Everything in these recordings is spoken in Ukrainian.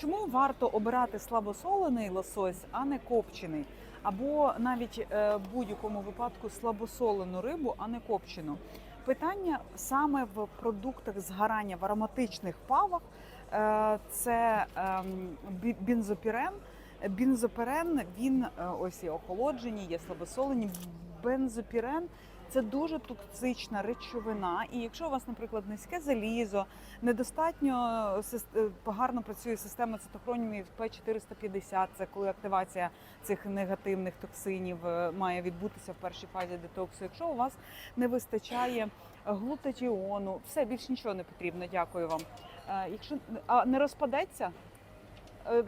Чому варто обирати слабосолений лосось, а не копчений? Або навіть е, в будь-якому випадку слабосолену рибу, а не копчену? Питання саме в продуктах згорання в ароматичних павах. Е, Це ем, бензопірен. Бензопірен він е, ось є охолоджені, є слабосолені. Бензопірен це дуже токсична речовина. І якщо у вас, наприклад, низьке залізо, недостатньо сис- е, гарно працює система цитохронімів П450, це коли активація цих негативних токсинів е, має відбутися в першій фазі детоксу. Якщо у вас не вистачає глутатіону, все більш нічого не потрібно. Дякую вам. Е, Якщо а не розпадеться, е,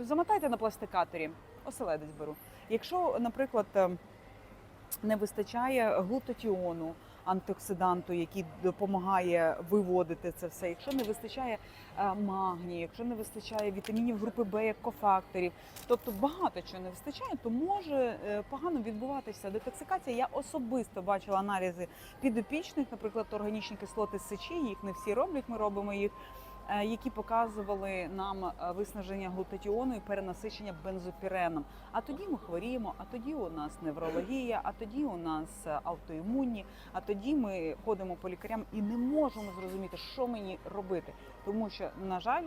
замотайте на пластикаторі, оселедець беру. Якщо, наприклад, е, не вистачає глутатіону, антиоксиданту, який допомагає виводити це все. Якщо не вистачає е, магнію, якщо не вистачає вітамінів групи Б, як кофакторів, тобто багато чого не вистачає, то може е, погано відбуватися детоксикація. Я особисто бачила аналізи підопічних, наприклад, органічні кислоти сечі, їх не всі роблять, ми робимо їх. Е, Які показували нам е, виснаження глутатіону і перенасичення бензопіреном. А тоді ми хворіємо, а тоді у нас неврологія, а тоді у нас е, аутоімунні, а тоді ми ходимо по лікарям і не можемо зрозуміти, що мені робити. Тому що, на жаль,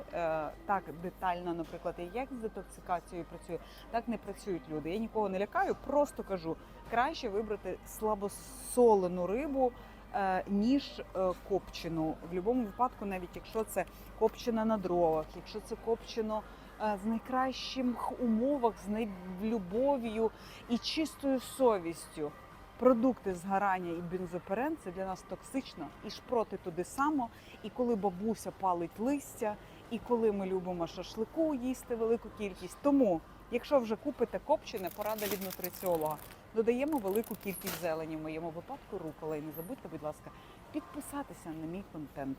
так детально, наприклад, як з детоксикацією працює, так не працюють люди. Я нікого не лякаю, просто кажу, краще вибрати слабосолену рибу. Е, Ніж е, копчену в будь-якому випадку, навіть якщо це копчена на дровах, якщо це копчено е, в найкращих умовах, з найлюбов'ю і чистою совістю. Продукти згорання і бензоперен це для нас токсично, і шпроти туди само. І коли бабуся палить листя, і коли ми любимо шашлику їсти велику кількість. Тому, якщо вже купите копчене, порада від нутриціолога. Додаємо велику кількість зелені в моєму випадку рукола. І не забудьте, будь ласка, підписатися на мій контент.